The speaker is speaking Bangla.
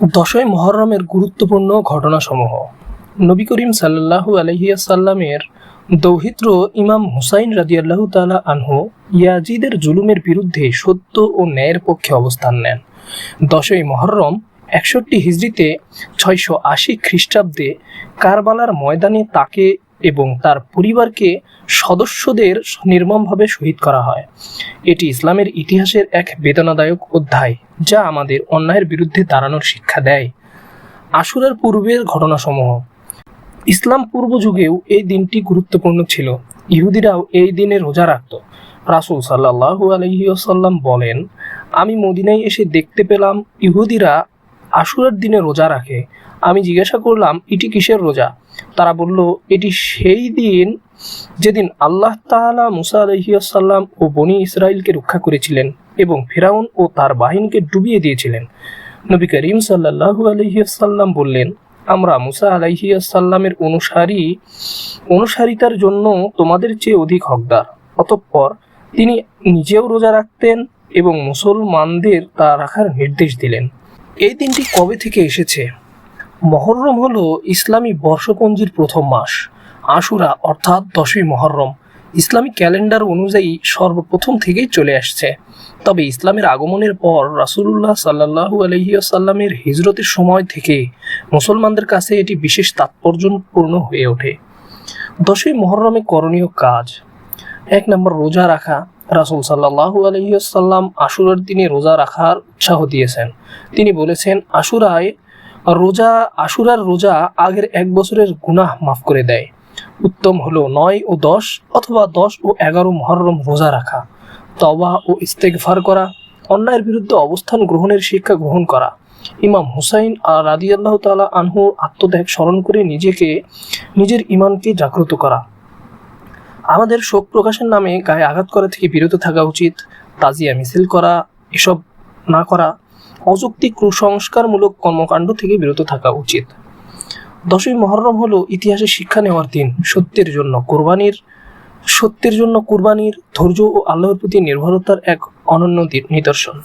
দশই মহরমের গুরুত্বপূর্ণ ঘটনাসমূহ। নবী করিম সাল্লাহু আলহিয়াসাল্লামের দৌহিত্র ইমাম হুসাইন রাদিয়াল্লাহু তালা আনহু ইয়াজিদের জুলুমের বিরুদ্ধে সত্য ও ন্যায়ের পক্ষে অবস্থান নেন। দশই মহরম একষট্টি হিজড়িতে ছয়শো আশি খ্রিস্টাব্দে কারবালার ময়দানে তাকে এবং তার পরিবারকে সদস্যদের নির্মমভাবে শহীদ করা হয়। এটি ইসলামের ইতিহাসের এক বেদনাদায়ক অধ্যায়। যা আমাদের অন্যায়ের বিরুদ্ধে দাঁড়ানোর শিক্ষা দেয়। আশুরার পূর্বের ঘটনাসমূহ। ইসলাম পূর্ব যুগেও এই দিনটি গুরুত্বপূর্ণ ছিল। ইহুদিরাও এই দিনে রোজা রাখত। রাসুল সাল্লাহু আলহিউসাল্লাম বলেন, আমি মদিনায় এসে দেখতে পেলাম ইহুদিরা আশুরার দিনে রোজা রাখে। আমি জিজ্ঞাসা করলাম, এটি কিসের রোজা? তারা বলল, এটি সেই দিন যেদিন আল্লাহ তাআলা মুসা আলহিউসাল্লাম ও বনি ইসরায়েলকে রক্ষা করেছিলেন এবং ফেরাউন ও তার বাহিনীকে ডুবিয়ে দিয়েছিলেন। নবী করিম সাল্লাহু আলহিউসাল্লাম বললেন, আমরা মুসা আলাইহিয়াসাল্লামের অনুসারী, অনুসারিতার জন্য তোমাদের চেয়ে অধিক হকদার। অতঃপর তিনি নিজেও রোজা রাখতেন এবং মুসলমানদের তা রাখার নির্দেশ দিলেন। এই দিনটি কবে থেকে এসেছে? মহরম হলো ইসলামী বর্ষপঞ্জির প্রথম মাস। আশুরা, অর্থাৎ দশই মহরম, ইসলামী ক্যালেন্ডার অনুযায়ী সর্বপ্রথম থেকেই চলে আসছে। তবে ইসলামের আগমনের পর রাসূলুল্লাহ সাল্লাহু আলহিউসাল্লামের হিজরতের সময় থেকে মুসলমানদের কাছে এটি বিশেষ তাৎপর্যপূর্ণ হয়ে ওঠে। দশই মহরমে করণীয় কাজ। এক নম্বর রোজা রাখা রাসুল সাল্লাহু আলহিউসাল্লাম আশুরার দিনে রোজা রাখার উৎসাহ দিয়েছেন। তিনি বলেছেন, আশুরায় রোজা, আশুরার রোজা আগের এক বছরের গুনাহ মাফ করে দেয়। উত্তম হলো নয় ও দশ অথবা দশ ও এগারো মহরম রোজা রাখা তবা ও ইস্তেকফার করা, অন্যায়ের বিরুদ্ধে অবস্থান গ্রহণের শিক্ষা গ্রহণ করা। ইমাম হুসাইন আর রাদিয়াল্লাহ তালা আনহুর আত্মত্যাগ স্মরণ করে নিজেকে, নিজের ইমানকে জাগ্রত করা। আমাদের শোক প্রকাশের নামে গায়ে আঘাত করা থেকে বিরত থাকা উচিত। তাজিয়া মিছিল করা, এসব না করা, অযৌক্তিক কুসংস্কারমূলক কর্মকাণ্ড থেকে বিরত থাকা উচিত। দশই মহরম হলো ইতিহাসে শিক্ষা নেওয়ার দিন। সত্যের জন্য কোরবানির, সত্যের জন্য কোরবানির ধৈর্য ও আল্লাহর প্রতি নির্ভরতার এক অনন্য নিদর্শন।